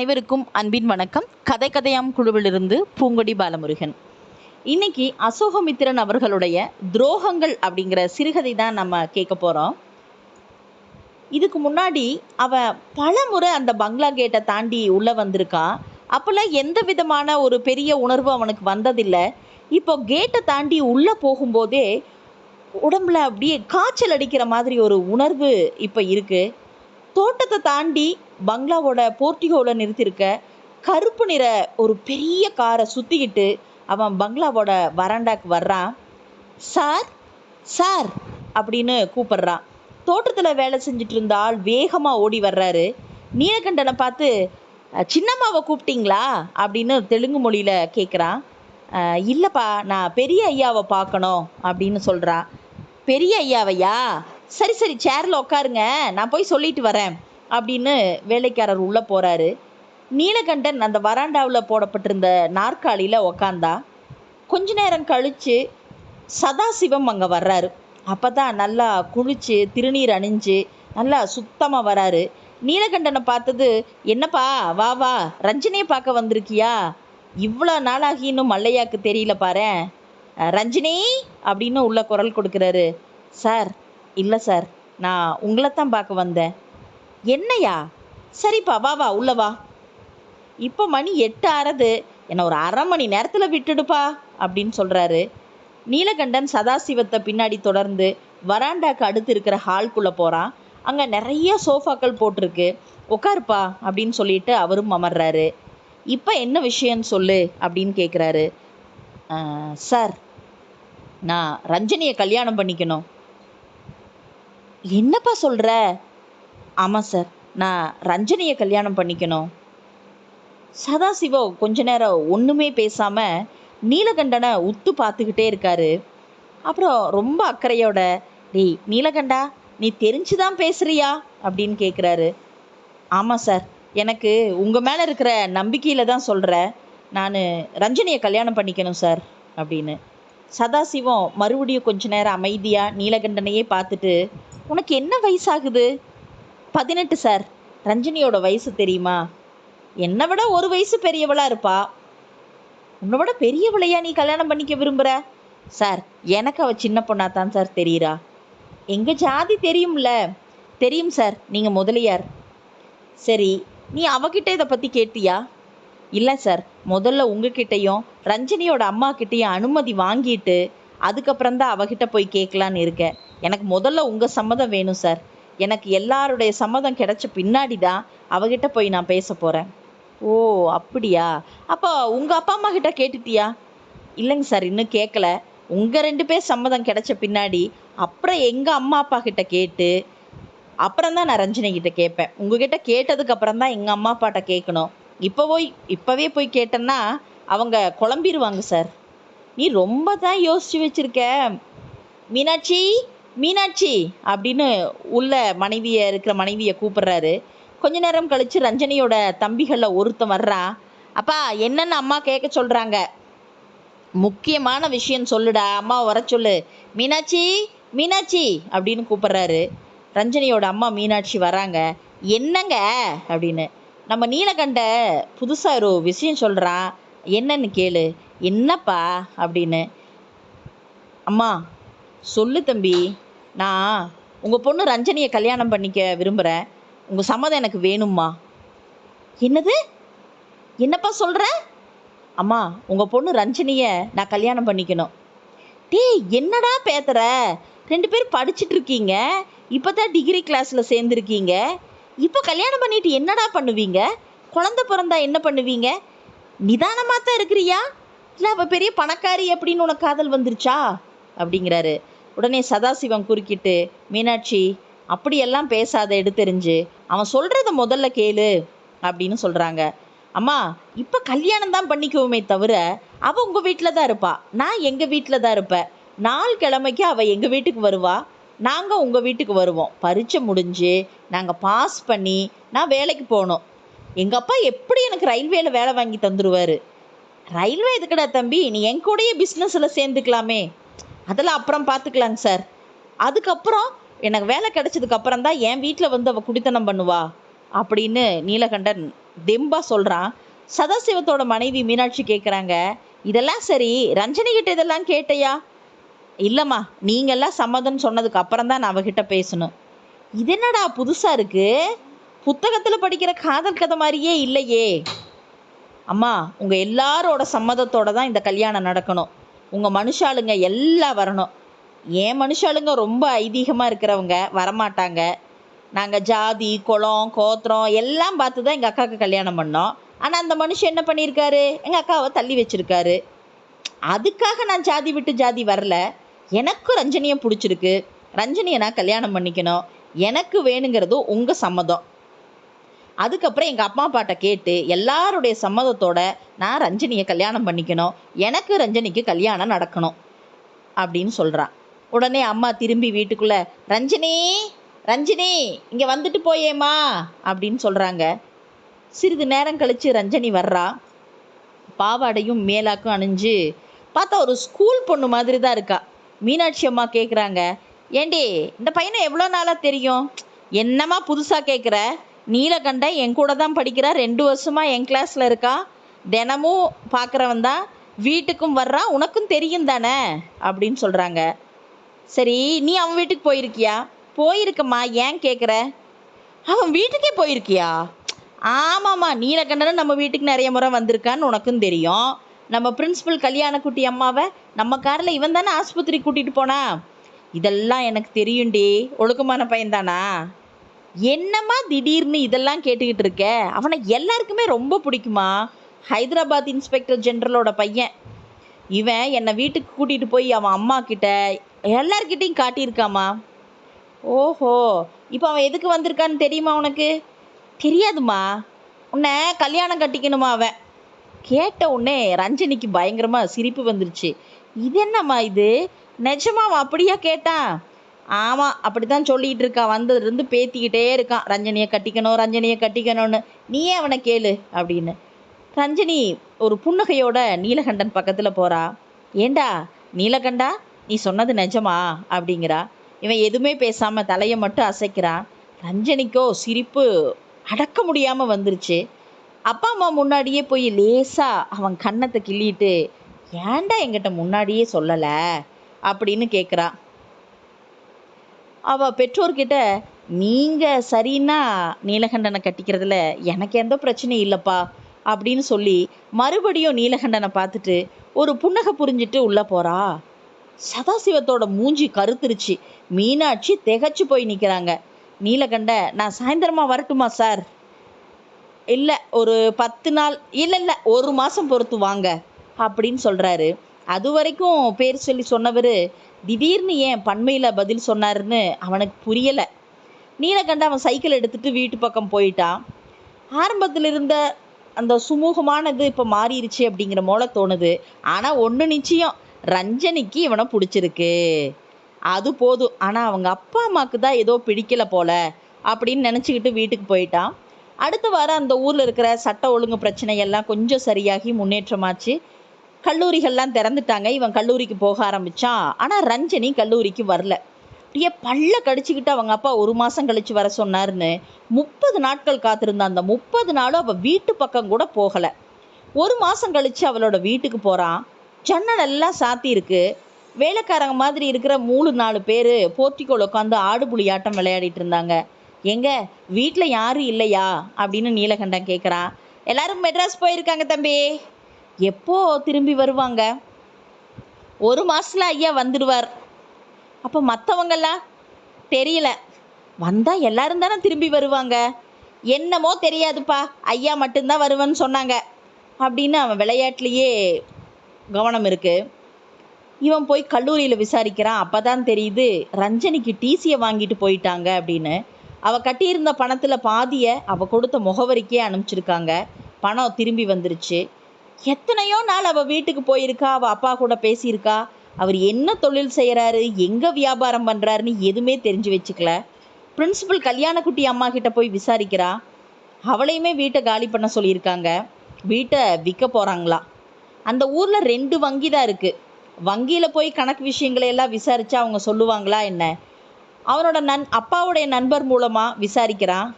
அனைவருக்கும் அன்பின் வணக்கம். கதை கதையாம் குழுவிலிருந்து பூங்கொடி பாலமுருகன். இன்னைக்கு அசோகமித்திரன் அவர்களுடைய துரோகங்கள் அப்படிங்கிற சிறுகதை தான் நம்ம கேட்க போகிறோம் இதுக்கு முன்னாடி அவன் பல முறை அந்த பங்களா கேட்டை தாண்டி உள்ளே வந்திருக்கா. அப்போல்லாம் எந்த விதமான ஒரு பெரிய உணர்வு அவனுக்கு வந்ததில்லை. இப்போ கேட்டை தாண்டி உள்ளே போகும்போதே உடம்புல அப்படியே காய்ச்சல் அடிக்கிற மாதிரி ஒரு உணர்வு இப்போ இருக்குது தோட்டத்தை தாண்டி பங்களாவோட போர்ட்டிகோவில் நிறுத்தியிருக்க கருப்பு நிற ஒரு பெரிய காரை சுற்றிக்கிட்டு அவன் பங்களாவோட வராண்டாக்கு வர்றான். சார் சார் அப்படின்னு கூப்பிடுறான். தோட்டத்தில் வேலை செஞ்சுட்டு இருந்த ஆள் வேகமாக ஓடி வர்றாரு. நீலகண்டனை பார்த்து சின்னம்மாவை கூப்பிட்டீங்களா? அப்படின்னு தெலுங்கு மொழியில் கேட்குறான் இல்லைப்பா நான் பெரிய ஐயாவை பார்க்கணும் அப்படின்னு சொல்கிறான் பெரிய ஐயாவையா? சரி சரி சேரில் உட்காருங்க. நான் போய் சொல்லிட்டு வரேன். அப்படின்னு வேலைக்காரர் உள்ளே போகிறாரு நீலகண்டன் அந்த வராண்டாவில் போடப்பட்டிருந்த நாற்காலியில் உக்காந்தா கொஞ்ச நேரம் கழித்து சதாசிவம் அங்கே வர்றாரு. அப்போ தான் நல்லா குளிச்சு திருநீர் அணிஞ்சு நல்லா சுத்தமாக வராரு. நீலகண்டனை பார்த்தது என்னப்பா வா வா ரஞ்சினியை பார்க்க வந்திருக்கியா? இவ்வளோ நாளாகி இன்னும் மல்லையாக்கு தெரியல பாரு ரஞ்சினி? அப்படின்னு உள்ள குரல் கொடுக்குறாரு. சார் இல்லை சார் நான் உங்களை தான் பார்க்க வந்தேன். என்னையா? சரிப்பா வா வா உள்ள வா. இப்போ மணி எட்டு ஆறது என்னை ஒரு அரை மணி நேரத்தில் விட்டுடுப்பா அப்படின்னு சொல்கிறாரு நீலகண்டன் சதாசிவத்தை பின்னாடி தொடர்ந்து வராண்டாக்கு அடுத்து இருக்கிற ஹால்குள்ளே போகிறான் அங்கே நிறைய சோஃபாக்கள் போட்டிருக்கு. உட்காருப்பா அப்படின்னு சொல்லிட்டு அவரும் அமர்றாரு. இப்போ என்ன விஷயம்னு சொல்லு அப்படின்னு கேட்குறாரு சார் நான் ரஞ்சனியை கல்யாணம் பண்ணிக்கணும். என்னப்பா சொல்கிற ஆமாம் சார் நான் ரஞ்சனியை கல்யாணம் பண்ணிக்கணும். சதாசிவம் கொஞ்ச நேரம் ஒன்றுமே பேசாமல் நீலகண்டனை உத்து பார்த்துக்கிட்டே இருக்காரு. அப்புறம் ரொம்ப அக்கறையோட டேய் நீலகண்டா நீ தெரிஞ்சுதான் பேசுறியா? அப்படின்னு கேட்குறாரு ஆமாம் சார் எனக்கு உங்கள் மேலே இருக்கிற நம்பிக்கையில் தான் சொல்கிறேன் நான் ரஞ்சனியை கல்யாணம் பண்ணிக்கணும் சார் அப்படின்னு. சதாசிவம் மறுபடியும் கொஞ்ச நேரம் அமைதியாக நீலகண்டனையே பார்த்துட்டு உனக்கு என்ன வயசாகுது? பதினெட்டு சார் ரஞ்சினியோட வயசு தெரியுமா? என்னை விட ஒரு வயசு பெரியவளா இருப்பா. உன்னை விட பெரியவளையா நீ கல்யாணம் பண்ணிக்க விரும்புகிற சார் எனக்கு அவ சின்ன பொண்ணா தான் சார் தெரியுறா. எங்கள் ஜாதி தெரியும்ல? தெரியும் சார் நீங்கள் முதலியார். சரி நீ அவகிட்ட இதை பற்றி கேட்டியா? இல்லை சார் முதல்ல உங்ககிட்டயும் ரஞ்சனியோட அம்மா கிட்டேயும் அனுமதி வாங்கிட்டு அதுக்கப்புறம் தான் அவகிட்ட போய் கேட்கலான்னு இருக்கேன். எனக்கு முதல்ல உங்கள் சம்மதம் வேணும் சார் எனக்கு எல்லாருடைய சம்மதம் கிடைச்ச பின்னாடி தான் அவகிட்ட போய் நான் பேச போகிறேன் ஓ அப்படியா? அப்போ உங்கள் அப்பா அம்மா கிட்ட கேட்டுட்டியா? இல்லைங்க சார் இன்னும் கேட்கல. உங்கள் ரெண்டு பேர் சம்மதம் கிடைச்ச பின்னாடி அப்புறம் எங்கள் அம்மா அப்பா கிட்ட கேட்டு அப்புறம் தான் நான் ரஞ்சனி கிட்ட கேட்பேன். உங்ககிட்ட கேட்டதுக்கு அப்புறம் தான் எங்கள் அம்மா அப்பாட்ட கேட்கணும். இப்போ போய் இப்போவே போய் கேட்டேன்னா அவங்க குழம்பிடுவாங்க சார் நீ ரொம்ப தான் யோசிச்சு வச்சிருக்க. மீனாட்சி மீனாட்சி அப்படின்னு உள்ள மனைவியை இருக்கிற மனைவியை கூப்பிடுறாரு. கொஞ்ச நேரம் கழிச்சு ரஞ்சனியோட தம்பிகளில் ஒருத்தன் வர்றான் அப்பா என்னன்னு அம்மா கேட்க சொல்கிறாங்க முக்கியமான விஷயம் சொல்லுடா அம்மா வர சொல்லு. மீனாட்சி மீனாட்சி அப்படின்னு கூப்பிடுறாரு. ரஞ்சனியோட அம்மா மீனாட்சி வராங்க. என்னங்க? அப்படின்னு. நம்ம நீலகண்ட புதுசாக ஒரு விஷயம் சொல்கிறான் என்னன்னு கேளு. என்னப்பா அப்படின்னு. அம்மா சொல்லு தம்பி. நான் உங்கள் பொண்ணு ரஞ்சனியை கல்யாணம் பண்ணிக்க விரும்புகிறேன் உங்கள் சம்மதம் எனக்கு வேணும்மா. என்னது? என்னப்பா சொல்கிற அம்மா உங்கள் பொண்ணு ரஞ்சனியை நான் கல்யாணம் பண்ணிக்கணும். டேய் என்னடா பேத்துற ரெண்டு பேரும் படிச்சிட்டு இருக்கீங்க. இப்போ தான் டிகிரி கிளாஸில் சேர்ந்துருக்கீங்க. இப்போ கல்யாணம் பண்ணிட்டு என்னடா பண்ணுவீங்க? குழந்த பிறந்தா என்ன பண்ணுவீங்க? நிதானமாக தான் இருக்கிறியா? இல்லை அவள் பெரிய பணக்காரி அப்படின்னு உனக்கு காதல் வந்துருச்சா? அப்படிங்கிறாரு. உடனே சதாசிவம் குறுக்கிட்டு மீனாட்சி அப்படியெல்லாம் பேசாத எடுத்தெறிஞ்சு. அவன் சொல்கிறத முதல்ல கேளு அப்படின்னு சொல்கிறாங்க அம்மா இப்போ கல்யாணம் தான் பண்ணிக்குவோமே தவிர அவள் உங்கள் வீட்டில் தான் இருப்பா. நான் எங்கள் வீட்டில் தான் இருப்பேன். நாள் கிழமைக்கு அவள் எங்கள் வீட்டுக்கு வருவா. நாங்கள் உங்கள் வீட்டுக்கு வருவோம். பரீட்சை முடிஞ்சு நாங்கள் பாஸ் பண்ணி நான் வேலைக்கு போகணும் எங்கள் அப்பா எப்படி எனக்கு ரயில்வேல வேலை வாங்கி தந்துடுவார் ரயில்வே எதுக்குடா தம்பி? நீ என் கூடயே பிஸ்னஸில் சேர்ந்துக்கலாமே. அதெல்லாம் அப்புறம் பார்த்துக்கலாங்க சார். அதுக்கப்புறம் எனக்கு வேலை கிடைச்சதுக்கு அப்புறம் தான் என் வீட்டில் வந்து அவள் குடித்தனம் பண்ணுவா அப்படின்னு நீலகண்டன் தெம்பா சொல்கிறான் சதாசிவத்தோட மனைவி மீனாட்சி கேட்குறாங்க இதெல்லாம் சரி ரஞ்சனி கிட்ட இதெல்லாம் கேட்டையா? இல்லைம்மா நீங்கள்லாம் சம்மதம் சொன்னதுக்கு அப்புறம் தான் நான் அவகிட்ட பேசணும். இது என்னடா புதுசாக இருக்குது புத்தகத்தில் படிக்கிற காதல் கதை மாதிரியே இல்லையே. அம்மா உங்கள் எல்லாரோட சம்மதத்தோட தான் இந்த கல்யாணம் நடக்கணும். உங்கள் மனுஷாளுங்க எல்லாம் வரணும். ஏன் மனுஷாளுங்க ரொம்ப ஐதீகமாக இருக்கிறவங்க வரமாட்டாங்க. நாங்கள் ஜாதி குளம் கோத்திரம் எல்லாம் பார்த்து தான் எங்கள் அக்காவுக்கு கல்யாணம் பண்ணோம். ஆனால் அந்த மனுஷன் என்ன பண்ணியிருக்காரு? எங்கள் அக்காவை தள்ளி வச்சுருக்காரு. அதுக்காக நான் ஜாதி விட்டு ஜாதி வரல. எனக்கும் ரஞ்சனியை பிடிச்சிருக்கு. ரஞ்சனியை நான் கல்யாணம் பண்ணிக்கணும். எனக்கு வேணுங்கிறது உங்கள் சம்மதம். அதுக்கப்புறம் எங்கள் அப்பா அப்பாட்ட கேட்டு எல்லாருடைய சம்மதத்தோட நான் ரஞ்சனியை கல்யாணம் பண்ணிக்கணும். எனக்கு ரஞ்சனிக்கு கல்யாணம் நடக்கணும் அப்படின்னு சொல்கிறான் உடனே அம்மா திரும்பி வீட்டுக்குள்ளே ரஞ்சினி ரஞ்சினி இங்கே வந்துட்டு போயேம்மா அப்படின்னு சொல்கிறாங்க சிறிது நேரம் கழித்து ரஞ்சனி வர்றா. பாவாடையும் மேலாக்கும் அணிஞ்சு பார்த்தா ஒரு ஸ்கூல் பொண்ணு மாதிரி தான் இருக்கா. மீனாட்சி அம்மா கேட்குறாங்க ஏண்டி இந்த பையனை எவ்வளோ நாளாக தெரியும்? என்னம்மா புதுசாக கேட்குற நீலகண்டன் என் கூட தான் படிக்கிறா ரெண்டு வருஷமாக என் கிளாஸில் இருக்கா. தினமும் பார்க்குறவன் தான் வீட்டுக்கும் வர்றா உனக்கும் தெரியும் தானே அப்படின்னு சொல்கிறாங்க சரி நீ அவன் வீட்டுக்கு போயிருக்கியா? போயிருக்கம்மா ஏன் கேட்குற அவன் வீட்டுக்கே போயிருக்கியா? ஆமாம்மா நீலகண்டனும் நம்ம வீட்டுக்கு நிறைய முறை வந்திருக்கான்னு உனக்கும் தெரியும். நம்ம பிரின்ஸிபல் கல்யாணக்குட்டி அம்மாவை நம்ம காரில் இவன் தானே ஆஸ்பத்திரி கூட்டிகிட்டு போனா? இதெல்லாம் எனக்கு தெரியும்டி. ஒழுக்கமான பையன்தானா? என்னம்மா திடீர்னு இதெல்லாம் கேட்டுக்கிட்டு இருக்க? அவனை எல்லாருக்குமே ரொம்ப பிடிக்குமா? ஹைதராபாத் இன்ஸ்பெக்டர் ஜென்ரலோட பையன். இவன் என்னை வீட்டுக்கு கூட்டிகிட்டு போய் அவன் அம்மா கிட்ட எல்லார்கிட்டையும் காட்டியிருக்காமா? ஓஹோ இப்போ அவன் எதுக்கு வந்திருக்கான்னு தெரியுமா உனக்கு? தெரியாதுமா. உன்னை கல்யாணம் கட்டிக்கணுமா அவன்? கேட்ட உடனே ரஞ்சனிக்கு பயங்கரமாக சிரிப்பு வந்துருச்சு. இது என்னம்மா இது? நிஜமா அவன் அப்படியா கேட்டான்? ஆமாம் அப்படி தான் சொல்லிகிட்டு இருக்கான் வந்ததுலேருந்து பேத்திக்கிட்டே இருக்கான் ரஞ்சனியை கட்டிக்கணும் ரஞ்சனியை கட்டிக்கணும்னு. நீயே அவனை கேளு அப்படின்னு. ரஞ்சனி ஒரு புன்னகையோட நீலகண்டன் பக்கத்தில் போகிறா ஏண்டா நீலகண்டா நீ சொன்னது நிஜமா அப்படிங்கிறா. இவன் எதுவுமே பேசாமல் தலையை மட்டும் அசைக்கிறான் ரஞ்சனிக்கோ சிரிப்பு அடக்க முடியாமல் வந்துருச்சு. அப்பா அம்மா முன்னாடியே போய் லேசாக அவன் கன்னத்தை கிள்ளிட்டு ஏன்டா என்கிட்ட முன்னாடியே சொல்லலை? அப்படின்னு கேட்குறான் அவள் பெற்றோர்கிட்ட நீங்கள் சரின்னா நீலகண்டனை கட்டிக்கிறதுல எனக்கு எந்த பிரச்சனையும் இல்லைப்பா அப்படின்னு சொல்லி மறுபடியும் நீலகண்டனை பார்த்துட்டு ஒரு புன்னகை புரிஞ்சிட்டு உள்ளே போகிறா சதாசிவத்தோட மூஞ்சி கருத்துருச்சு. மீனாட்சி திகச்சு போய் நிற்கிறாங்க நீலகண்ட நான் சாயந்தரமா வரட்டுமா சார்? இல்லை ஒரு பத்து நாள் இல்லை இல்லை ஒரு மாதம் பொறுத்து வாங்க அப்படின்னு சொல்கிறாரு அது வரைக்கும் பேர் சொல்லி சொன்னவர் திடீர்னு ஏன் பண்மையில் பதில் சொன்னாருன்னு அவனுக்கு புரியலை. நீலகண்ட அவன் சைக்கிள் எடுத்துகிட்டு வீட்டு பக்கம் போயிட்டான். ஆரம்பத்தில் இருந்த அந்த சுமூகமானது இப்போ மாறிடுச்சு அப்படிங்கிற போல தோணுது. ஆனால் ஒன்று நிச்சயம் ரஞ்சனிக்கு இவனை பிடிச்சிருக்கு. அது போதும். ஆனால் அவங்க அப்பா அம்மாவுக்கு தான் ஏதோ பிடிக்கல போல அப்படின்னு நினச்சிக்கிட்டு வீட்டுக்கு போயிட்டான். அடுத்த வாரம் அந்த ஊரில் இருக்கிற சட்ட ஒழுங்கு பிரச்சனையெல்லாம் கொஞ்சம் சரியாகி முன்னேற்றமாச்சு. கல்லூரிகள்லாம் திறந்துட்டாங்க. இவன் கல்லூரிக்கு போக ஆரம்பிச்சான். ஆனால் ரஞ்சனி கல்லூரிக்கு வரல. அப்படியே பல்ல கடிச்சிக்கிட்டு அவங்க அப்பா ஒரு மாதம் கழித்து வர சொன்னார்னு முப்பது நாட்கள் காத்திருந்தான் அந்த முப்பது நாளும் அவள் வீட்டு பக்கம் கூட போகலை. ஒரு மாதம் கழித்து அவளோட வீட்டுக்கு போகிறான் ஜன்னல் எல்லாம் சாத்தியிருக்கு வேலைக்காரங்க மாதிரி இருக்கிற மூணு நாலு பேர் போர்ட்டிக்கோல் உட்காந்து ஆடு புலி ஆட்டம் விளையாடிட்டு இருந்தாங்க. எங்க? வீட்டில் யாரும் இல்லையா? அப்படின்னு நீலகண்டன் கேட்குறான் எல்லாரும் மெட்ராஸ் போயிருக்காங்க தம்பி. எப்போ திரும்பி வருவாங்க? ஒரு மாசத்துல ஐயா வந்துடுவார். அப்போ மற்றவங்கெல்லாம் தெரியல. வந்தால் எல்லாரும் தானே திரும்பி வருவாங்க. என்னமோ தெரியாதுப்பா ஐயா மட்டும்தான் வருவேன்னு சொன்னாங்க. அப்படின்னு அவன் விளையாட்டுலேயே கவனம் இருக்கு. இவன் போய் கல்லூரியில் விசாரிக்கிறான். அப்போ தான் தெரியுது ரஞ்சனிக்கு டிசியை வாங்கிட்டு போயிட்டாங்க அப்படின்னு. அவள் கட்டியிருந்த பணத்தில் பாதியை அவள் கொடுத்த முகவரிக்கே அனுப்பிச்சிருக்காங்க. பணம் திரும்பி வந்துருச்சு. எத்தனையோ நாள் அவள் வீட்டுக்கு போயிருக்கா அவள் அப்பா கூட பேசியிருக்கா. அவர் என்ன தொழில் செய்கிறாரு எங்கே வியாபாரம் பண்ணுறாருன்னு எதுவுமே தெரிஞ்சு வச்சுக்கல. பிரின்சிபல் கல்யாணக்குட்டி அம்மா கிட்ட போய் விசாரிக்கிறா. அவளையுமே வீட்டை காலி பண்ண சொல்லியிருக்காங்க. வீட்டை விற்க போகிறாங்களா அந்த ஊரில் ரெண்டு வங்கி தான் இருக்குது வங்கியில் போய் கணக்கு விஷயங்களை எல்லாம் விசாரித்தா அவங்க சொல்லுவாங்களா என்ன? அவனோட நன் அப்பாவுடைய நண்பர் மூலமாக விசாரிக்கிறான்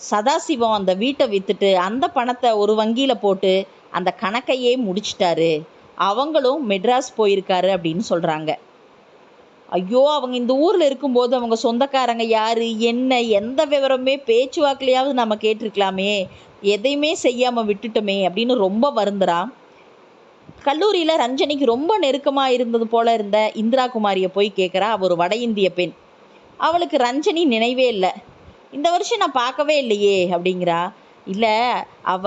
சதாசிவம் அந்த வீட்டை விற்றுட்டு அந்த பணத்தை ஒரு வங்கியில் போட்டு அந்த கணக்கையே முடிச்சிட்டாரு. அவங்களும் மெட்ராஸ் போயிருக்காரு அப்படின்னு சொல்கிறாங்க ஐயோ அவங்க இந்த ஊரில் இருக்கும்போது அவங்க சொந்தக்காரங்க யார் என்ன எந்த விவரமே பேச்சுவாக்கிலையாவது நம்ம கேட்டிருக்கலாமே எதையுமே செய்யாமல் விட்டுட்டோமே அப்படின்னு ரொம்ப வருந்துறான் கல்லூரியில் ரஞ்சனிக்கு ரொம்ப நெருக்கமாக இருந்தது போல இருந்த இந்திரா குமாரியை போய் கேட்குறா அவர் ஒரு வட இந்திய பெண். அவளுக்கு ரஞ்சனி நினைவே இல்லை. இந்த வருஷம் நான் பார்க்கவே இல்லையே அப்படிங்கிறா. இல்லை அவ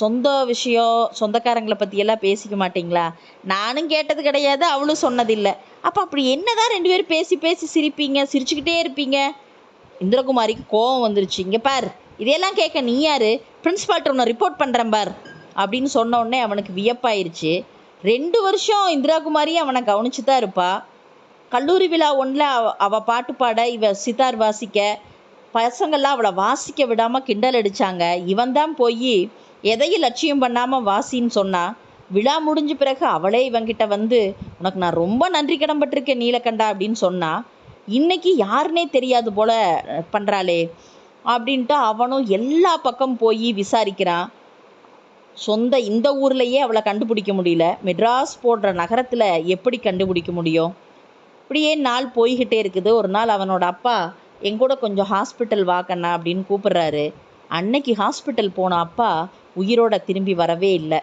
சொந்த விஷயம் சொந்தக்காரங்களை பற்றியெல்லாம் பேசிக்க மாட்டிங்களா? நானும் கேட்டது கிடையாது அவளும் சொன்னதில்லை. அப்போ அப்படி என்னதான் ரெண்டு பேரும் பேசி பேசி சிரிப்பீங்க சிரிச்சுக்கிட்டே இருப்பீங்க? இந்திரகுமாரிக்கு கோவம் வந்துருச்சு. இங்கே பார் இதையெல்லாம் கேட்க நீ யார்? பிரின்ஸ்பால்கிட்ட ஒன்று ரிப்போர்ட் பண்ணுறேன் பார் அப்படின்னு சொன்ன உடனே அவனுக்கு வியப்பாயிருச்சு. ரெண்டு வருஷம் இந்திராகுமாரி அவனை கவனிச்சு தான் இருப்பாள் கல்லூரி விழா ஒன்றில் அவ அவள் பாட்டு பாட இவ சித்தார் வாசிக்க பசங்கள்லாம் அவளை வாசிக்க விடாமல் கிண்டல் அடித்தாங்க இவன் தான் போய் எதையும் லட்சியம் பண்ணாமல் வாசின்னு சொன்னா விழா முடிஞ்ச பிறகு அவளே இவங்கிட்ட வந்து உனக்கு நான் ரொம்ப நன்றி கடன்பட்டிருக்கேன் நீலகண்டா அப்படின்னு சொன்னா இன்னைக்கு யாருனே தெரியாது போல பண்ணுறாளே அப்படின்ட்டு அவனும் எல்லா பக்கம் போய் விசாரிக்கிறான். சொந்த இந்த ஊர்லேயே அவளை கண்டுபிடிக்க முடியல. மெட்ராஸ் போன்ற நகரத்தில் எப்படி கண்டுபிடிக்க முடியும்? இப்படியே நாள் போய்கிட்டே இருக்குது. ஒரு நாள் அவனோட அப்பா எங்கூட கொஞ்சம் ஹாஸ்பிட்டல் வாக்கண்ணா அப்படின்னு கூப்பிடுறாரு. அன்னைக்கு ஹாஸ்பிட்டல் போன அப்பா உயிரோட திரும்பி வரவே இல்லை.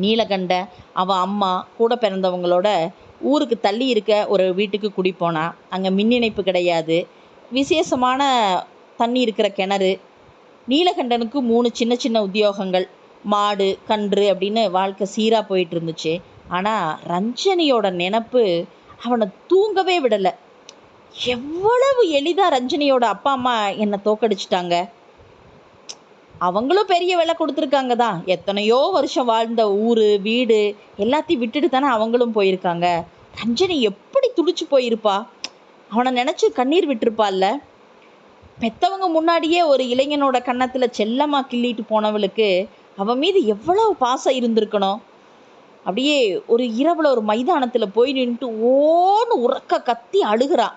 நீலகண்ட அவன் அம்மா கூட பிறந்தவங்களோட ஊருக்கு தள்ளி இருக்க ஒரு வீட்டுக்கு குடிப்போனான் அங்கே மின் இணைப்பு கிடையாது. விசேஷமான தண்ணி இருக்கிற கிணறு. நீலகண்டனுக்கு மூணு சின்ன சின்ன உத்தியோகங்கள். மாடு கன்று அப்படின்னு வாழ்க்கை சீராக போயிட்டு இருந்துச்சு. ஆனால் ரஞ்சனியோட நினப்பு அவனை தூங்கவே விடலை. எவ்வளவு எளிதாக ரஞ்சனியோட அப்பா அம்மா என்னை தோக்கடிச்சிட்டாங்க. அவங்களும் பெரிய விலை கொடுத்துருக்காங்க தான். எத்தனையோ வருஷம் வாழ்ந்த ஊர் வீடு எல்லாத்தையும் விட்டுட்டு தானே அவங்களும் போயிருக்காங்க. ரஞ்சனி எப்படி துடிச்சு போயிருப்பா? அவனை நினச்சி கண்ணீர் விட்டுருப்பாள்ல? பெத்தவங்க முன்னாடியே ஒரு இளைஞனோட கன்னத்தில் செல்லமாக கிள்ளிட்டு போனவளுக்கு அவன் மீது எவ்வளவு பாசம் இருந்திருக்கணும்? அப்படியே ஒரு இரவுல ஒரு மைதானத்தில் போய் நின்றுட்டு ஓன்னு உறக்க கத்தி அழுகிறான்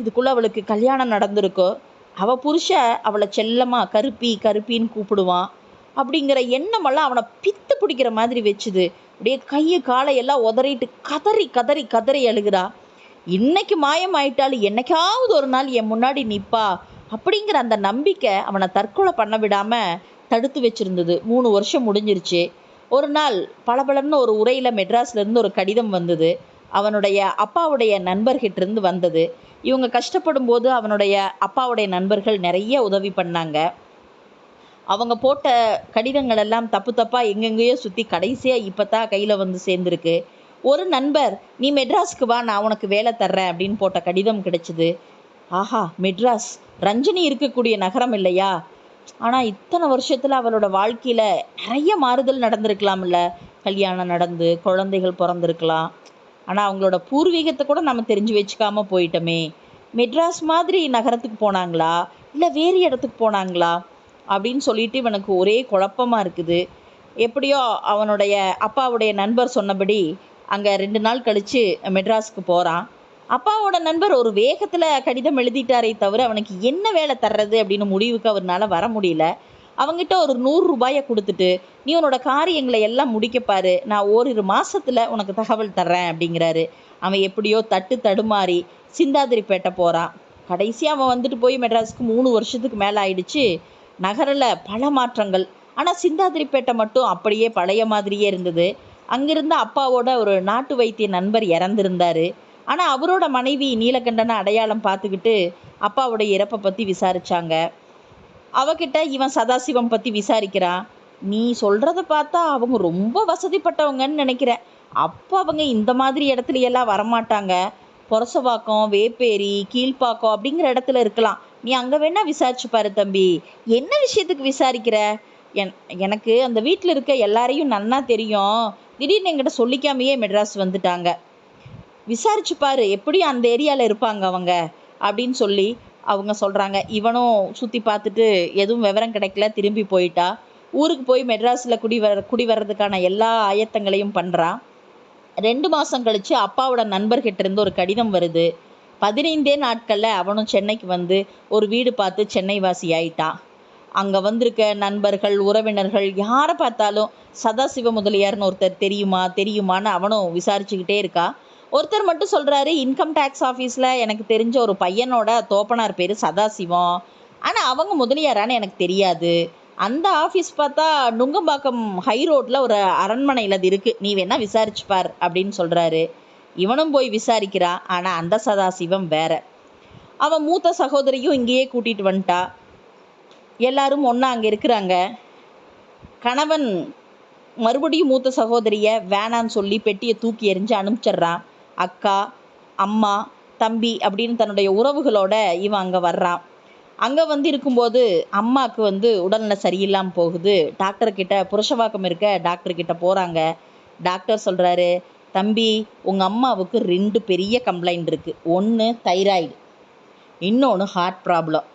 இதுக்குள்ளே அவளுக்கு கல்யாணம் நடந்திருக்கோ அவள் புருஷ அவளை செல்லமாக கருப்பி கருப்பின்னு கூப்பிடுவான் அப்படிங்கிற எண்ணமெல்லாம் அவனை பித்து பிடிக்கிற மாதிரி வச்சுது. அப்படியே கையை காலையெல்லாம் உதறிட்டு கதறி கதறி கதறி அழுகிறா. இன்னைக்கு மாயம் ஆயிட்டாலும் என்னைக்காவது ஒரு நாள் என் முன்னாடி நிற்பா அப்படிங்கிற அந்த நம்பிக்கை அவனை தற்கொலை பண்ண விடாமல் தடுத்து வச்சுருந்தது. மூணு வருஷம் முடிஞ்சிருச்சு. ஒரு நாள் பளபளன்னு ஒரு உரையில் மெட்ராஸ்லேருந்து ஒரு கடிதம் வந்தது. அவனுடைய அப்பாவுடைய நண்பர்கிட்ட இருந்து வந்தது. இவங்க கஷ்டப்படும் போது அவனுடைய அப்பாவுடைய நண்பர்கள் நிறைய உதவி பண்ணாங்க. அவங்க போட்ட கடிதங்கள் எல்லாம் தப்பு தப்பாக எங்கெங்கேயோ சுற்றி கடைசியாக இப்போ தான் கையில் வந்து சேர்ந்துருக்கு. ஒரு நண்பர் நீ மெட்ராஸ்க்கு வா நான் உனக்கு வேலை தர்றேன் அப்படின்னு போட்ட கடிதம் கிடைச்சிது. ஆஹா மெட்ராஸ் ரஞ்சினி இருக்கக்கூடிய நகரம் இல்லையா? ஆனால் இத்தனை வருஷத்தில் அவளோட வாழ்க்கையில் நிறைய மாறுதல் நடந்திருக்கலாம்ல. கல்யாணம் நடந்து குழந்தைகள் பிறந்திருக்கலாம். ஆனால் அவங்களோட பூர்வீகத்தை கூட நம்ம தெரிஞ்சு வச்சுக்காம போயிட்டோமே. மெட்ராஸ் மாதிரி நகரத்துக்கு போனாங்களா? இல்லை வேறு இடத்துக்கு போனாங்களா? அப்படின்னு சொல்லிட்டு இவனுக்கு ஒரே குழப்பமா இருக்குது. எப்படியோ அவனுடைய அப்பாவுடைய நண்பர் சொன்னபடி அங்கே ரெண்டு நாள் கழித்து மெட்ராஸ்க்கு போகிறான் அப்பாவோட நண்பர் ஒரு வேகத்தில் கடிதம் எழுதிட்டாரே தவிர அவனுக்கு என்ன வேலை தர்றது அப்படின்னு முடிவுக்கு அவர்னால வர முடியல. அவங்ககிட்ட ஒரு நூறு ரூபாயை கொடுத்துட்டு நீ உன்னோட காரியங்களை எல்லாம் முடிக்கப்பாரு நான் ஓரிரு மாசத்துல உனக்கு தகவல் தர்றேன் அப்படிங்கிறாரு. அவன் எப்படியோ தட்டு தடுமாறி சிந்தாதிரிப்பேட்டை போறான். கடைசியாக அவன் வந்துட்டு போய் மெட்ராஸ்க்கு மூணு வருஷத்துக்கு மேல ஆயிடுச்சு. நகரில் பல மாற்றங்கள். ஆனால் சிந்தாதிரிப்பேட்டை மட்டும் அப்படியே பழைய மாதிரியே இருந்தது. அங்கிருந்த அப்பாவோட ஒரு நாட்டு வைத்திய நண்பர் இறந்திருந்தாரு. ஆனால் அவரோட மனைவி நீலகண்டனை அடையாளம் பார்த்துக்கிட்டு அப்பாவோட இறப்பை பற்றி விசாரிச்சாங்க. அவகிட்ட இவன் சதாசிவம் பத்தி விசாரிக்கிறான் நீ சொல்றத பார்த்தா அவங்க ரொம்ப வசதிப்பட்டவங்கன்னு நினைக்கிறேன் அப்போ அவங்க இந்த மாதிரி இடத்துல எல்லாம் வரமாட்டாங்க. பொரசவாக்கம் வேப்பேரி கீழ்ப்பாக்கம் அப்படிங்கிற இடத்துல இருக்கலாம். நீ அங்க வேணா விசாரிச்சு பாரு தம்பி. என்ன விஷயத்துக்கு விசாரிக்கிற? என் எனக்கு அந்த வீட்டில் இருக்க எல்லாரையும் நன்னா தெரியும். திடீர்னு எங்கிட்ட சொல்லிக்காமையே மெட்ராஸ் வந்துட்டாங்க. விசாரிச்சு பாரு எப்படியும் அந்த ஏரியாவில் இருப்பாங்க அவங்க அப்படின்னு சொல்லி அவங்க சொல்கிறாங்க இவனும் சுற்றி பார்த்துட்டு எதுவும் விவரம் கிடைக்கல திரும்பி போயிட்டா. ஊருக்கு போய் மெட்ராஸில் குடி வர குடி வர்றதுக்கான எல்லா ஆயத்தங்களையும் பண்ணுறான் ரெண்டு மாதம் கழித்து அப்பாவோட நண்பர்கிட்ட இருந்து ஒரு கடிதம் வருது. பதினைந்தே நாட்களில் அவனும் சென்னைக்கு வந்து ஒரு வீடு பார்த்து சென்னை வாசி ஆயிட்டான். அங்கே வந்திருக்க நண்பர்கள் உறவினர்கள் யாரை பார்த்தாலும் சதாசிவ முதலியார்னு ஒருத்தர் தெரியுமா தெரியுமான்னு அவனும் விசாரிச்சுக்கிட்டே இருக்கா. ஒருத்தர் மட்டும் சொல்கிறாரு இன்கம் டேக்ஸ் ஆஃபீஸில் எனக்கு தெரிஞ்ச ஒரு பையனோட தோப்பனார் பேர் சதாசிவம். ஆனால் அவங்க முதலியாரான்னு எனக்கு தெரியாது. அந்த ஆஃபீஸ் பார்த்தா நுங்கம்பாக்கம் ஹை ரோட்டில் ஒரு அரண்மனையில் அது இருக்குது நீ வேணால் விசாரிச்சு பார் அப்படின்னு சொல்கிறாரு இவனும் போய் விசாரிக்கிறான் ஆனால் அந்த சதாசிவம் வேற. அவன் மூத்த சகோதரியும் இங்கேயே கூட்டிகிட்டு வந்துட்டா. எல்லாரும் ஒன்றா அங்கே இருக்கிறாங்க. கணவன் மறுபடியும் மூத்த சகோதரியை வேணான்னு சொல்லி பெட்டியை தூக்கி எறிஞ்சு அனுப்பிச்சிடுறான். அக்கா அம்மா தம்பி அப்படின்னு தன்னுடைய உறவுகளோட இவன் அங்கே வர்றான். அங்கே வந்து இருக்கும்போது அம்மாவுக்கு வந்து உடல்நிலை சரியில்லாமல் போகுது. டாக்டர்கிட்ட புருஷவாக்கம் இருக்க டாக்டர்கிட்ட போகிறாங்க டாக்டர் சொல்கிறாரு தம்பி உங்கள் அம்மாவுக்கு ரெண்டு பெரிய கம்ப்ளைண்ட் இருக்குது ஒன்று தைராய்டு இன்னொன்று ஹார்ட் ப்ராப்ளம்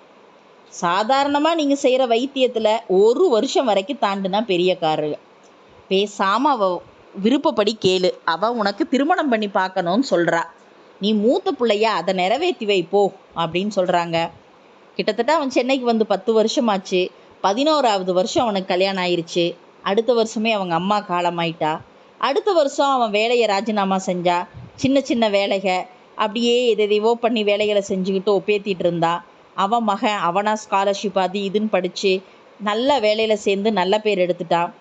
சாதாரணமாக நீங்கள் செய்கிற வைத்தியத்தில் ஒரு வருஷம் வரைக்கும் தாண்டுனா பெரிய காரு. பேசாமல் அவள் விருப்பப்படி கேளு. அவள் உனக்கு திருமணம் பண்ணி பார்க்கணும்னு சொல்கிறா நீ மூத்த பிள்ளையா அதை நிறைவேற்றி வை போ அப்படின்னு சொல்கிறாங்க கிட்டத்தட்ட அவன் சென்னைக்கு வந்து பத்து வருஷமாச்சு. பதினோராவது வருஷம் அவனுக்கு கல்யாணம் ஆயிடுச்சு அடுத்த வருஷமே அவங்க அம்மா காலமாயிட்டா. அடுத்த வருஷம் அவன் வேலையை ராஜினாமா செஞ்சா. சின்ன சின்ன வேலைக அப்படியே எதையோ பண்ணி வேலைகளை செஞ்சுக்கிட்டு ஒப்பேத்திட்டு இருந்தா. அவன் மகன் அவனா ஸ்காலர்ஷிப் அது இதுன்னு படித்து நல்ல வேலையில் சேர்ந்து நல்ல பேர் எடுத்துட்டான்.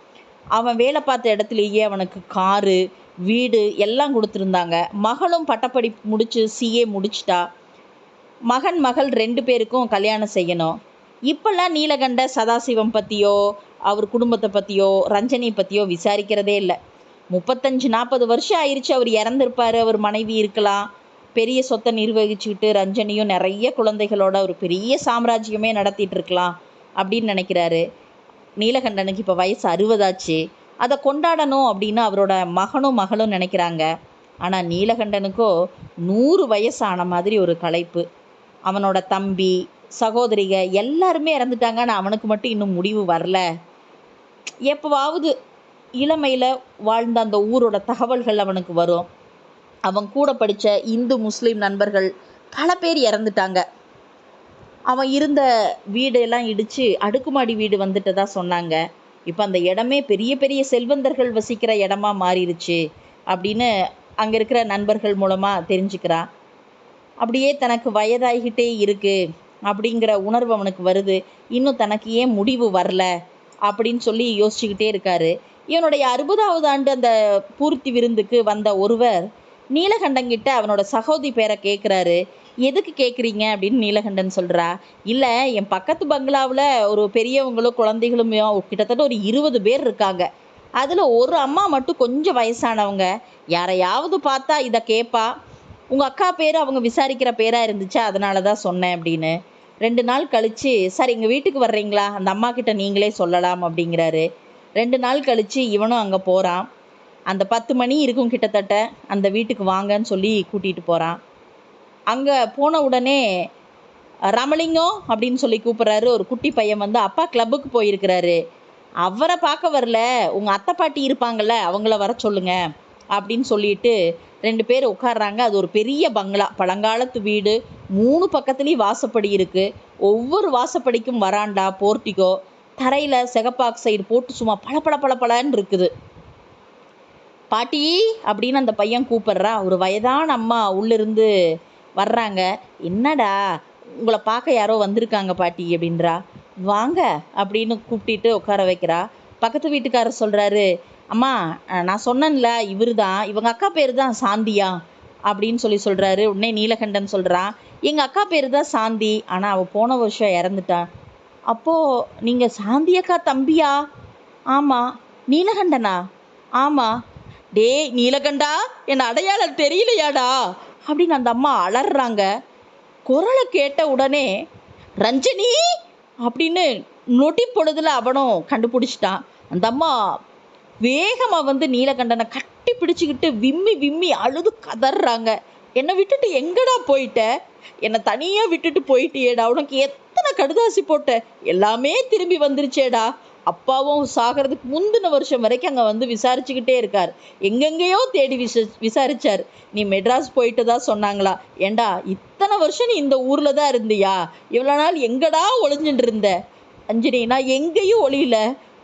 அவன் வேலை பார்த்த இடத்துலையே அவனுக்கு காரு வீடு எல்லாம் கொடுத்துருந்தாங்க. மகளும் பட்டப்படிப்பு முடிச்சு சிஏ முடிச்சிட்டா. மகன் மகள் ரெண்டு பேருக்கும் கல்யாணம் செய்யணும். இப்போல்லாம் நீலகண்ட சதாசிவம் பற்றியோ அவர் குடும்பத்தை பற்றியோ ரஞ்சனி பற்றியோ விசாரிக்கிறதே இல்லை. முப்பத்தஞ்சு நாற்பது வருஷம் ஆயிடுச்சு அவர் இறந்துருப்பார் அவர் மனைவி இருக்கலாம். பெரிய சொத்தை நிர்வகிச்சுக்கிட்டு ரஞ்சனியும் நிறைய குழந்தைகளோட ஒரு பெரிய சாம்ராஜ்யமே நடத்திட்டு இருக்கலாம் அப்படின்னு நினைக்கிறாரு. நீலகண்டனுக்கு இப்போ வயசு அறுபதாச்சு. அதை கொண்டாடணும் அப்படின்னு அவரோட மகனும் மகளும் நினைக்கிறாங்க. ஆனால் நீலகண்டனுக்கோ நூறு வயசான மாதிரி ஒரு களைப்பு. அவனோட தம்பி சகோதரிக எல்லாருமே இறந்துட்டாங்க. ஆனால் அவனுக்கு மட்டும் இன்னும் முடிவு வரல. எப்போவாவது இளமையில் வாழ்ந்த அந்த ஊரோட தகவல்கள் அவனுக்கு வரும். அவன் கூட படித்த இந்து முஸ்லீம் நண்பர்கள் பல பேர் இறந்துட்டாங்க. அவன் இருந்த வீடெல்லாம் இடித்து அடுக்குமாடி வீடு வந்துட்டதா சொன்னாங்க. இப்போ அந்த இடமே பெரிய பெரிய செல்வந்தர்கள் வசிக்கிற இடமா மாறிடுச்சு அப்படின்னு அங்கே இருக்கிற நண்பர்கள் மூலமாக தெரிஞ்சுக்கிறான் அப்படியே தனக்கு வயதாகிக்கிட்டே இருக்குது அப்படிங்கிற உணர்வு அவனுக்கு வருது. இன்னும் தனக்கு ஏன் முடிவு வரல அப்படின்னு சொல்லி யோசிச்சுக்கிட்டே இருக்காரு. இவனுடைய அறுபதாவது ஆண்டு அந்த பூர்த்தி விருந்துக்கு வந்த ஒருவர் நீலகண்டங்கிட்ட அவனோட சகோதரி பேரை கேட்குறாரு எதுக்கு கேட்குறீங்க அப்படின்னு நீலகண்டன் சொல்கிறா இல்லை என் பக்கத்து பங்களாவில் ஒரு பெரியவங்களும் குழந்தைகளும் கிட்டத்தட்ட ஒரு இருபது பேர் இருக்காங்க. அதில் ஒரு அம்மா மட்டும் கொஞ்சம் வயசானவங்க. யாரையாவது பார்த்தா இதை கேட்பா உங்கள் அக்கா பேர் அவங்க விசாரிக்கிற பேராக இருந்துச்சு? அதனால தான் சொன்னேன் அப்படின்னு. ரெண்டு நாள் கழித்து சார் எங்கள் வீட்டுக்கு வர்றீங்களா? அந்த அம்மா கிட்ட நீங்களே சொல்லலாம் அப்படிங்கிறாரு. ரெண்டு நாள் கழித்து இவனும் அங்கே போகிறான் அந்த பத்து மணி இருக்கும் கிட்டத்தட்ட. அந்த வீட்டுக்கு வாங்கன்னு சொல்லி கூட்டிகிட்டு போகிறான் அங்கே போன உடனே ரமலிங்கம் அப்படின்னு சொல்லி கூப்பிட்றாரு. ஒரு குட்டி பையன் வந்து அப்பா கிளப்புக்கு போயிருக்கிறாரு. அவரை பார்க்க வரல. உங்கள் அத்தை பாட்டி இருப்பாங்கள்ல அவங்கள வர சொல்லுங்க அப்படின்னு சொல்லிட்டு ரெண்டு பேர் உட்கார்றாங்க. அது ஒரு பெரிய பங்களா. பழங்காலத்து வீடு. மூணு பக்கத்துலேயும் வாசப்படி இருக்குது ஒவ்வொரு வாசப்படிக்கும் வராண்டா போர்ட்டிகோ தரையில் செகப்பாக்சைடு போட்டு சும்மா பல பல பல பலன்னு இருக்குது. பாட்டி அப்படின்னு அந்த பையன் கூப்பிடுறா ஒரு வயதான அம்மா உள்ளிருந்து வர்றாங்க. என்னடா உங்களை பார்க்க யாரோ வந்திருக்காங்க பாட்டி அப்படின்றா. வாங்க அப்படின்னு கூப்பிட்டுட்டு உட்கார வைக்கிறா. பக்கத்து வீட்டுக்காரர் சொல்கிறாரு அம்மா நான் சொன்னேன்ல இவர் தான் இவங்க அக்கா பேர் தான் சாந்தியா அப்படின்னு சொல்லி சொல்கிறாரு உடனே நீலகண்டன் சொல்கிறான் எங்கள் அக்கா பேர் தான் சாந்தி. ஆனால் அவள் போன வருஷம் இறந்துட்டான் அப்போது நீங்கள் சாந்தி அக்கா தம்பியா? ஆமாம் நீலகண்டனா? ஆமாம் டேய் நீலகண்டா என் அடையாளம் தெரியலையாடா. அப்படின்னு அந்த அம்மா அலறாங்க குரலை கேட்ட உடனே ரஞ்சனி! அப்படின்னு நொட்டி பொழுதுல அவனும் கண்டுபிடிச்சிட்டான். அந்த அம்மா வேகமாக வந்து நீலகண்டனை கட்டி பிடிச்சிக்கிட்டு விம்மி விம்மி அழுது கதறாங்க என்னை விட்டுட்டு எங்கடா போயிட்ட? என்னை தனியாக விட்டுட்டு போயிட்டியேடா? உனக்கு எத்தனை கடுதாசி போட்ட? எல்லாமே திரும்பி வந்துருச்சேடா. அப்பாவும் சாகிறதுக்கு முந்தின வருஷம் வரைக்கும் அங்கே வந்து விசாரிச்சுக்கிட்டே இருக்கார். எங்கெங்கேயோ தேடி விச விசாரிச்சார். நீ மெட்ராஸ் போயிட்டு தான் சொன்னாங்களா? ஏண்டா இத்தனை வருஷம் நீ இந்த ஊரில் தான் இருந்தியா? இவ்வளோ நாள் எங்கடா ஒளிஞ்சுட்டு இருந்த? அஞ்சனி நான் எங்கேயும் ஒளியில.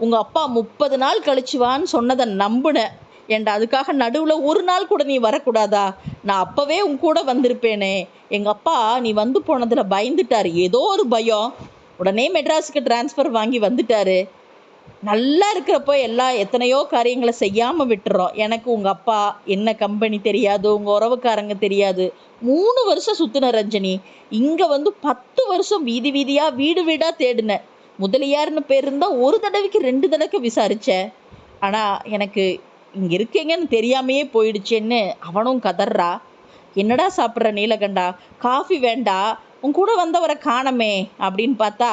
உங்கள் அப்பா முப்பது நாள் கழிச்சு வான்னு சொன்னதை நம்பினேன் ஏண்டா அதுக்காக நடுவில் ஒரு நாள் கூட நீ வரக்கூடாதா? நான் அப்போவே உன் கூட வந்திருப்பேனே. எங்கள் அப்பா நீ வந்து போனதில் பயந்துட்டார். ஏதோ ஒரு பயம். உடனே மெட்ராஸுக்கு ட்ரான்ஸ்ஃபர் வாங்கி வந்துட்டாரு. நல்லா இருக்கிறப்போ எல்லா எத்தனையோ காரியங்களை செய்யாமல் விட்டுறோம். எனக்கு உங்கள் அப்பா என்ன கம்பெனி தெரியாது உங்கள் உறவுக்காரங்க தெரியாது. மூணு வருஷம் சுற்றின ரஞ்சனி இங்கே வந்து பத்து வருஷம் வீதி வீதியாக வீடு வீடாக தேடினேன் முதலியார்னு பேர் இருந்தால் ஒரு தடவைக்கு ரெண்டு தடவைக்கு விசாரித்தேன் ஆனால் எனக்கு இங்கே இருக்கீங்கன்னு தெரியாமையே போயிடுச்சேன்னு அவனும் கதறா. என்னடா சாப்பிட்ற நீலகண்டா? காஃபி வேண்டா? உன் கூட வந்தவரை காணமே அப்படின்னு பார்த்தா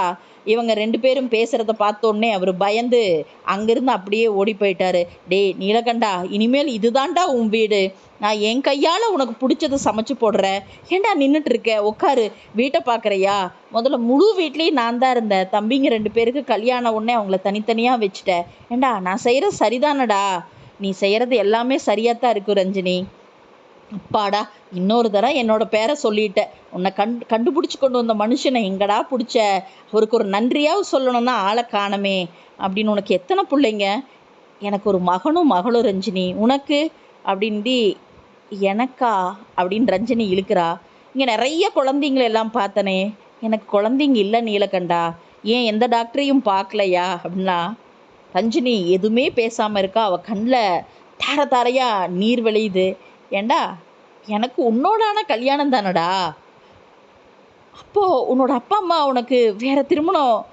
இவங்க ரெண்டு பேரும் பேசுகிறத பார்த்தோன்னே அவர் பயந்து அங்கேருந்து அப்படியே ஓடி போயிட்டாரு. டேய் நீலகண்டா இனிமேல் இதுதான்டா உன் வீடு. நான் என் கையால் உனக்கு பிடிச்சதை சமைச்சு போடுறேன். ஏண்டா நின்றுட்டு இருக்க உட்காரு வீட்டை பார்க்குறியா முதல்ல முழு வீட்லேயும் நான் தான் இருந்தேன். தம்பிங்க ரெண்டு பேருக்கு கல்யாணம் உடனே அவங்கள தனித்தனியாக வச்சுட்டேன். ஏண்டா நான் செய்கிறது சரிதானடா? நீ செய்கிறது எல்லாமே சரியாக தான் இருக்கும் ரஞ்சினி. அப்பாடா இன்னொரு தடவை என்னோட பேரை சொல்லிட்டேன் உன்னை கண் கண்டுபிடிச்சி கொண்டு வந்த மனுஷனை எங்கடா பிடிச்ச? அவருக்கு ஒரு நன்றியாவது சொல்லணும்னா ஆளை காணமே. அப்படின்னு உனக்கு எத்தனை பிள்ளைங்க? எனக்கு ஒரு மகனும் மகளும் ரஞ்சினி. உனக்கு? அப்படின்டி எனக்கா? அப்படின்னு ரஞ்சினி இழுக்கிறா. இங்கே நிறைய குழந்தைங்கள எல்லாம் பார்த்தனே. எனக்கு குழந்தைங்க இல்லை நீலகண்டா. ஏன் எந்த டாக்டரையும் பார்க்கலையா? அப்படின்னா ரஞ்சினி எதுவுமே பேசாமல் இருக்கா? அவள் கண்ணில் தார தாரையாக நீர் விளையுது. ஏண்டா? எனக்கு உன்னோடான கல்யாணம் தானடா. அப்போது உன்னோட அப்பா அம்மா உனக்கு வேற திருமணம்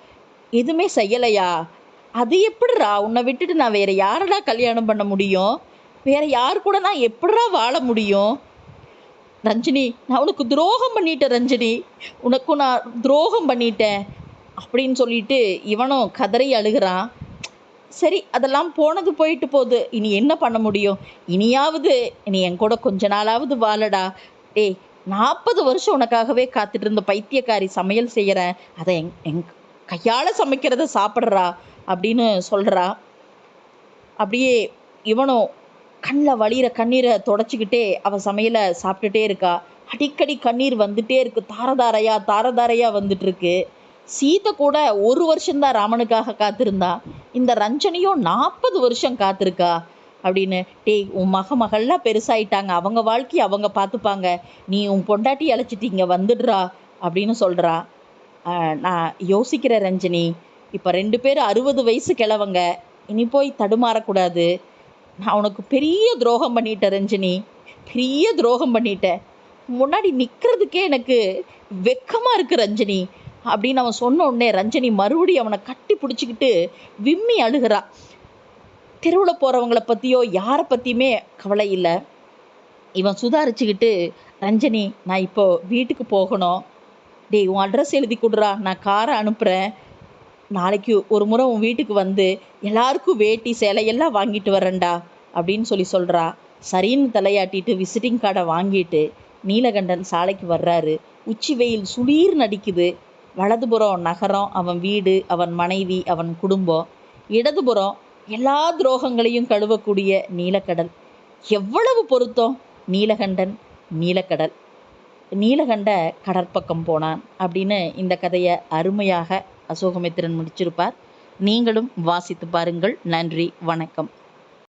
எதுவுமே செய்யலையா? அது எப்படிடா? உன்னை விட்டுட்டு நான் வேற யாரடா கல்யாணம் பண்ண முடியும்? வேற யார் கூட நான் எப்படிடா வாழ முடியும்? ரஞ்சினி நான் உனக்கு துரோகம் பண்ணிட்டேன் ரஞ்சினி. உனக்கும் நான் துரோகம் பண்ணிட்டேன் அப்படின்னு சொல்லிட்டு இவனும் கதறி அழுகிறான். சரி அதெல்லாம் போனது போயிட்டு போகுது. இனி என்ன பண்ண முடியும்? இனியாவது இனி என் கூட கொஞ்ச நாளாவது வாழடா. டேய் நாற்பது வருஷம் உனக்காகவே காத்துட்டு இருந்த பைத்தியக்காரி சமையல் செய்கிறேன் அதை எங் எங் கையால் சமைக்கிறத சாப்பிட்றா அப்படின்னு சொல்கிறா அப்படியே இவனும் கண்ணில் வழியிற கண்ணீரை தொடச்சிக்கிட்டே அவள் சமையலை சாப்பிட்டுட்டே இருக்கா. அடிக்கடி கண்ணீர் வந்துட்டே இருக்கு. தாரதாரையா தாரதாரையா வந்துட்டு இருக்கு. சீதை கூட ஒரு வருஷம்தான் ராமனுக்காக காத்திருந்தா. இந்த ரஞ்சனியும் நாற்பது வருஷம் காத்திருக்கா? அப்படின்னு டேய் உன் மக மகள்லாம் பெருசாயிட்டாங்க. அவங்க வாழ்க்கையை அவங்க பார்த்துப்பாங்க. நீ உன் பொண்டாட்டி அழைச்சிட்டு இங்கே வந்துடுறா அப்படின்னு சொல்கிறா நான் யோசிக்கிற ரஞ்சனி. இப்போ ரெண்டு பேரும் அறுபது வயசு கிழவங்க. இனி போய் தடுமாறக்கூடாது. நான் உனக்கு பெரிய துரோகம் பண்ணிட்டேன் ரஞ்சினி. பெரிய துரோகம் பண்ணிட்டேன். முன்னாடி நிற்கிறதுக்கே எனக்கு வெக்கமாக இருக்குது ரஞ்சனி. அப்படின்னு அவன் சொன்ன உடனே ரஞ்சனி மறுபடியும் அவனை கட்டி பிடிச்சிக்கிட்டு விம்மி அழுகிறா. தெருவில் போகிறவங்கள பற்றியோ யாரை பற்றியுமே கவலை இல்லை. இவன் சுதாரிச்சுக்கிட்டு ரஞ்சனி நான் இப்போ வீட்டுக்கு போகணும். டேய் உன் அட்ரஸ் எழுதி கொடுறா நான் காரை அனுப்புகிறேன் நாளைக்கு ஒரு முறை உன் வீட்டுக்கு வந்து எல்லாருக்கும் வேட்டி சேலையெல்லாம் வாங்கிட்டு வரேன்டா அப்படின்னு சொல்லி சொல்கிறா சரின்னு தலையாட்டிட்டு விசிட்டிங் கார்டை வாங்கிட்டு நீலகண்டன் சாலைக்கு வர்றாரு. உச்சி வெயில் சுளீர் நடிக்குது வலதுபுறம் நகரம் அவன் வீடு அவன் மனைவி அவன் குடும்பம். இடதுபுறம் எல்லா துரோகங்களையும் கழுவக்கூடிய நீலக்கடல். எவ்வளவு பொருத்தம்? நீலகண்டன் நீலக்கடல். நீலகண்ட கடற்பக்கம் போனான் அப்படின்னு இந்த கதையை அருமையாக அசோகமித்திரன் முடிச்சிருப்பார். நீங்களும் வாசித்து பாருங்கள். நன்றி வணக்கம்.